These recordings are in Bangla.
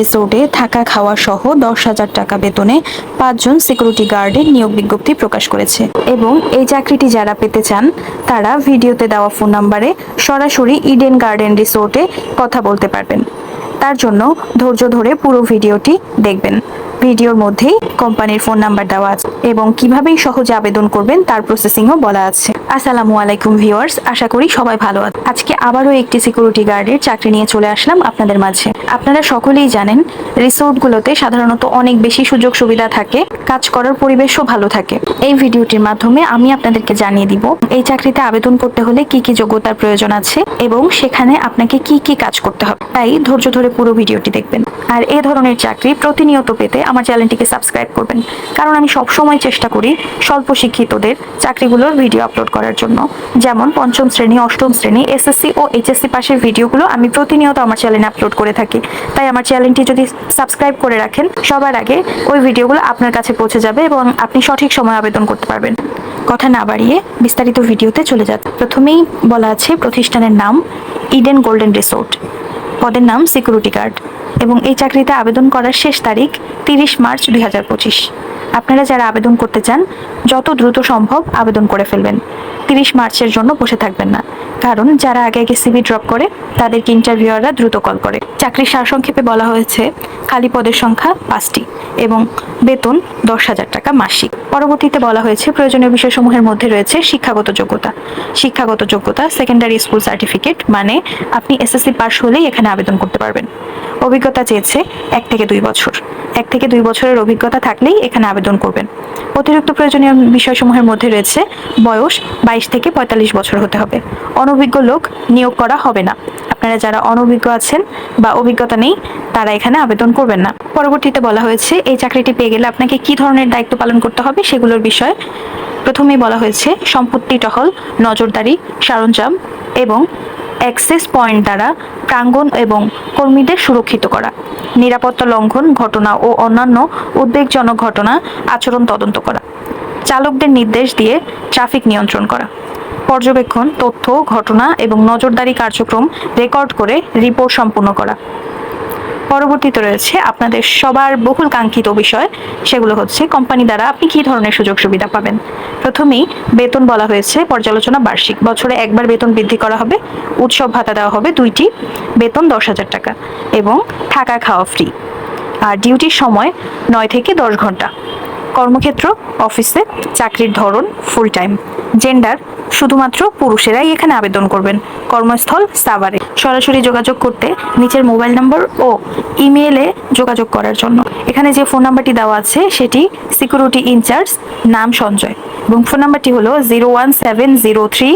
রিসোর্টে থাকা খাওয়া সহ দশ হাজার টাকা বেতনে পাঁচজন সিকিউরিটি গার্ডের নিয়োগ বিজ্ঞপ্তি প্রকাশ করেছে। এবং এই চাকরিটি যারা পেতে চান, তারা ভিডিওতে দেওয়া ফোন নাম্বারে সরাসরি ইডেন গার্ডেন রিসোর্টে কথা বলতে পারবেন। তার জন্য ধৈর্য ধরে পুরো ভিডিওটি দেখবেন। ভিডিওর মধ্যেই কোম্পানির ফোন নাম্বার দেওয়া আছে এবং কিভাবেই সহজে আবেদন করবেন তার প্রসেসিংও বলা আছে। আসসালামু আলাইকুম ভিউয়ার্স, আশা করি সবাই ভালো আছে আজকে আবারও একটি সিকিউরিটি গার্ডের চাকরি নিয়ে চলে আসলাম আপনাদের মাঝে। আপনারা সকলেই জানেন, রিসোর্টগুলোতে সাধারণত অনেক বেশি সুযোগ সুবিধা থাকে, কাজ করার পরিবেশও ভালো থাকে। এই ভিডিওটির মাধ্যমে আমি আপনাদেরকে জানিয়ে দিব, এই চাকরিতে আবেদন করতে হলে কি কি যোগ্যতার প্রয়োজন আছে এবং সেখানে আপনাকে কি কি কাজ করতে হবে। তাই ধৈর্য ধরে পুরো ভিডিওটি দেখবেন। আর এ ধরনের চাকরি প্রতিনিয়ত পেতে আমার চ্যানেলটিকে সাবস্ক্রাইব করবেন। কারণ আমি সব সময় চেষ্টা করি স্বল্প শিক্ষিতদের চাকরিগুলোর ভিডিও আপলোড করার জন্য। যেমন পঞ্চম শ্রেণি, অষ্টম শ্রেণি এসএসসি ও এইচএসসি পাশের ভিডিওগুলো আমি প্রতিনিয়ত আমার চ্যানেলে আপলোড করে থাকি। তাই আমার চ্যানেলটি যদি সাবস্ক্রাইব করে রাখেন, সবার আগে ওই ভিডিওগুলো আপনার কাছে পৌঁছে যাবে এবং আপনি সঠিক সময় আবেদন করতে পারবেন। কথা না বাড়িয়ে বিস্তারিত ভিডিওতে চলে যাচ্ছে। প্রথমেই বলা আছে প্রতিষ্ঠানের নাম ইডেন গোল্ডেন রিসোর্ট পদের নাম সিকিউরিটি গার্ড এবং এই চাকরিতে আবেদন করার শেষ তারিখ তিরিশ মার্চ দুই হাজার পঁচিশ। আপনারা যারা আবেদন করতে চান, যত দ্রুত সম্ভব আবেদন করে ফেলবেন। তিরিশ মার্চের জন্য বসে থাকবেন না। কারণ যারা আগে আগে সিভি ড্রপ করে, তাদেরকে ইন্টারভিউয়াররা দ্রুত কল করে। চাকরির সারসংক্ষেপে বলা হয়েছে খালি পদের সংখ্যা পাঁচটি এবং বেতন দশ হাজার টাকা মাসিক। পরবর্তীতে বলা হয়েছে প্রয়োজনীয় বিষয়সমূহের মধ্যে রয়েছে শিক্ষাগত যোগ্যতা। শিক্ষাগত যোগ্যতা সেকেন্ডারি স্কুল সার্টিফিকেট মানে আপনি এসএসসি পাস হলেই এখানে আবেদন করতে পারবেন। অভিজ্ঞতা চেয়েছে এক থেকে দুই বছর। এক থেকে দুই বছরের অভিজ্ঞতা থাকলেই এখানে আবেদন করবেন। অতিরিক্ত প্রয়োজনীয় বিষয়সমূহের মধ্যে রয়েছে বয়স বাইশ থেকে পঁয়তাল্লিশ বছর হতে হবে। অনভিজ্ঞ লোক নিয়োগ করা হবে না। আপনারা যারা অনভিজ্ঞ আছেন বা অভিজ্ঞতা নেই, তারা এখানে আবেদন করবেন না। পরবর্তীতে বলা হয়েছে, এই চাকরিটি পেয়ে গেলে আপনাকে কি ধরনের দায়িত্ব পালন করতে হবে সেগুলোর বিষয়ে প্রথমেই বলা হয়েছে, সম্পত্তি টহল, নজরদারি, সরঞ্জাম এবং অ্যাক্সেস পয়েন্ট দ্বারা প্রাঙ্গণ এবং কর্মীদের সুরক্ষিত করা, নিরাপত্তা লঙ্ঘন ঘটনা ও অন্যান্য উদ্বেগজনক ঘটনা আচরণ তদন্ত করা, চালকদের নির্দেশ দিয়ে ট্রাফিক নিয়ন্ত্রণ করা। পর্যবেক্ষণ, তথ্য, ঘটনা এবং নজরদারি কার্যক্রম রেকর্ড করে রিপোর্ট সম্পূর্ণ করা। পরবর্তীতে রয়েছে আপনাদের সবার বহুল কাঙ্ক্ষিত বিষয়, সেগুলো হচ্ছে কোম্পানি দ্বারা আপনি কী ধরনের সুযোগ সুবিধা পাবেন? প্রথমেই বেতন বলা হয়েছে, পর্যালোচনা বার্ষিক। বছরে একবার বেতন বৃদ্ধি করা হবে, উৎসব ভাতা দেওয়া হবে দুইটি, বেতন দশ হাজার টাকা এবং থাকা খাওয়া ফ্রি আর ডিউটির সময় নয় থেকে দশ ঘণ্টা। কর্মক্ষেত্র, অফিসে, চাকরির ধরন ফুল টাইম জেন্ডার শুধুমাত্র পুরুষেরাই এখানে আবেদন করবেন। কর্মস্থল সাভারে। সরাসরি যোগাযোগ করতে নিচের মোবাইল নম্বর ও ইমেইলে যোগাযোগ করার জন্য। এখানে যে ফোন নাম্বারটি দেওয়া আছে, সেটি সিকিউরিটি ইনচার্জ নাম সঞ্জয়। এবং ফোন নাম্বারটি হলো zero one seven zero three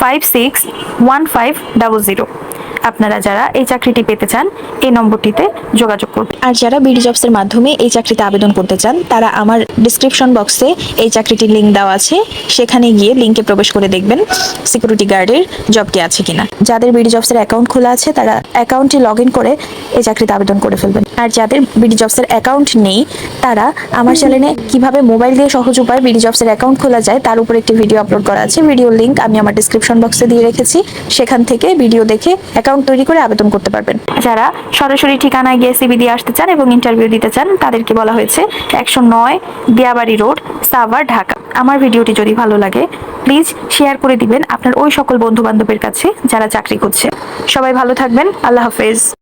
five six one five double zero আপনারা যারা এই চাকরিটি পেতে চান, এই নম্বরটিতে যোগাযোগ করুন। আর যারা বিডি জবসের মাধ্যমে এই চাকরিতে আবেদন করতে চান, তারা আমার ডিসক্রিপশন বক্সে এই চাকরিটির লিঙ্ক দেওয়া আছে। সেখানে গিয়ে লিঙ্কে প্রবেশ করে দেখবেন সিকিউরিটি গার্ডের জবটি আছে কিনা। যাদের বিডি জবসের অ্যাকাউন্ট খোলা আছে, তারা অ্যাকাউন্টটি লগ ইন করে এই চাকরিতে আবেদন করে ফেলবেন। আর যাদের বিডি জবসের অ্যাকাউন্ট নেই, তারা আমার চ্যানেলে কীভাবে মোবাইল দিয়ে সহজ উপায় বিডি জবসের অ্যাকাউন্ট খোলা যায়, তার উপর একটি ভিডিও আপলোড করা আছে। ভিডিও লিঙ্ক আমি আমার ডিসক্রিপশন বক্সে দিয়ে রেখেছি। সেখান থেকে ভিডিও দেখে অ্যাকাউন্ট তৈরি করে আবেদন করতে পারবেন। যারা সরাসরি ঠিকানায় গিয়ে সিবি দিয়ে আসতে চান এবং ইন্টারভিউ দিতে চান, তাদেরকে বলা হয়েছে একশো নয় দিয়াবাড়ি রোড, সাভার, ঢাকা। আমার ভিডিওটি যদি ভালো লাগে প্লিজ শেয়ার করে দিবেন আপনার ওই সকল বন্ধু বান্ধবের কাছে যারা চাকরি করছে। সবাই ভালো থাকবেন, আল্লাহ হাফেজ।